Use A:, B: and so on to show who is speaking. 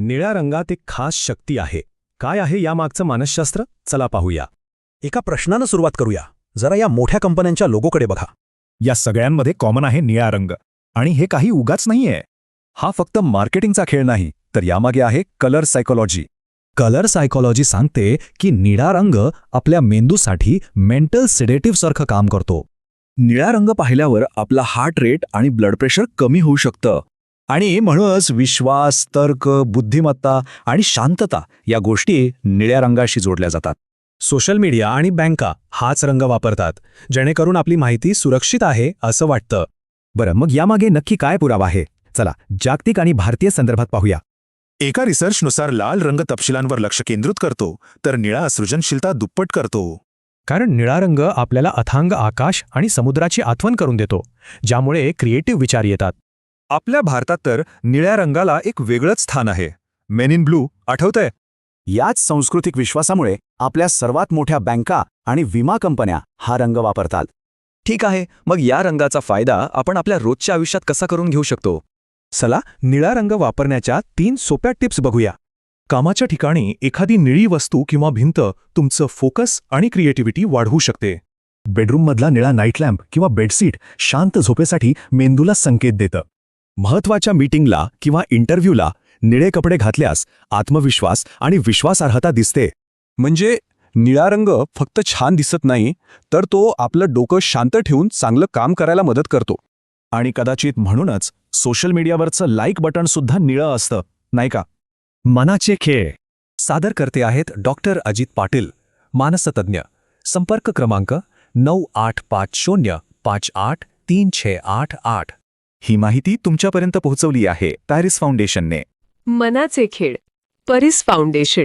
A: निळ्या रंगात एक खास शक्ती आहे. काय आहे यामागचं मानसशास्त्र? चला पाहूया.
B: एका प्रश्नानं सुरुवात करूया. जरा या मोठ्या कंपन्यांच्या लोगोकडे बघा.
C: या सगळ्यांमध्ये कॉमन आहे निळा रंग. आणि हे काही उगाच नाहीये.
D: हा फक्त मार्केटिंगचा खेळ नाही तर यामागे आहे कलर सायकोलॉजी.
A: कलर सायकोलॉजी सांगते की निळा रंग आपल्या मेंदूसाठी मेंटल सिडेटिव्हसारखं काम करतो.
D: निळा रंग पाहिल्यावर आपला हार्ट रेट आणि ब्लड प्रेशर कमी होऊ शकतं. आणि म्हणूनच विश्वास तर्क बुद्धिमत्ता आणि शांतता या गोष्टी निळ्या रंगाशी जोडल्या जातात.
A: सोशल मीडिया आणि बँका हाच रंग वापरतात जेणेकरून आपली माहिती सुरक्षित आहे असं वाटतं.
C: बरं मग यामागे नक्की काय पुरावा आहे? चला जागतिक आणि भारतीय संदर्भात पाहूया.
E: एका रिसर्चनुसार लाल रंग तपशिलांवर लक्ष केंद्रित करतो तर निळा सृजनशीलता दुप्पट करतो.
A: कारण निळा रंग आपल्याला अथांग आकाश आणि समुद्राची आठवण करून देतो ज्यामुळे क्रिएटिव्ह विचार येतात.
D: आपल्या भारतात तर निळ्या रंगाला एक वेगळंच स्थान आहे. मेन इन ब्लू आठवतंय?
B: याच सांस्कृतिक विश्वासामुळे आपल्या सर्वात मोठ्या बँका आणि विमा कंपन्या हा रंग वापरतात.
D: ठीक आहे मग या रंगाचा फायदा आपण आपल्या रोजच्या आयुष्यात कसा करून घेऊ शकतो?
A: चला निळा रंग वापरण्याच्या तीन सोप्या टिप्स बघूया.
E: कामाच्या ठिकाणी एखादी निळी वस्तू किंवा भिंत तुमचं फोकस आणि क्रिएटिव्हिटी वाढवू शकते.
C: बेडरूममधला निळा नाईट लॅम्प किंवा बेडशीट शांत झोपेसाठी मेंदूला संकेत देतं.
D: महत्त्वाच्या मीटिंगला किंवा इंटरव्ह्यूला निळे कपडे घातल्यास आत्मविश्वास आणि विश्वासार्हता दिसते. म्हणजे निळा रंग फक्त छान दिसत नाही तर तो आपलं डोकं शांत ठेवून चांगलं काम करायला मदत करतो. आणि कदाचित म्हणूनच सोशल मीडियावरचं लाईक बटन सुद्धा निळं असतं नाही का?
C: मनाचे खेळ.
A: सादर करते आहेत डॉक्टर अजित पाटील मानसतज्ञ. संपर्क क्रमांक नऊ आठ पाच शून्य पाच आठ तीन छे आठ आठ.
D: ही माहिती तुमच्यापर्यंत पोहोचवली आहे पॅरिस फाउंडेशनने.
F: मनाचे खेळ. परिस फाउंडेशन.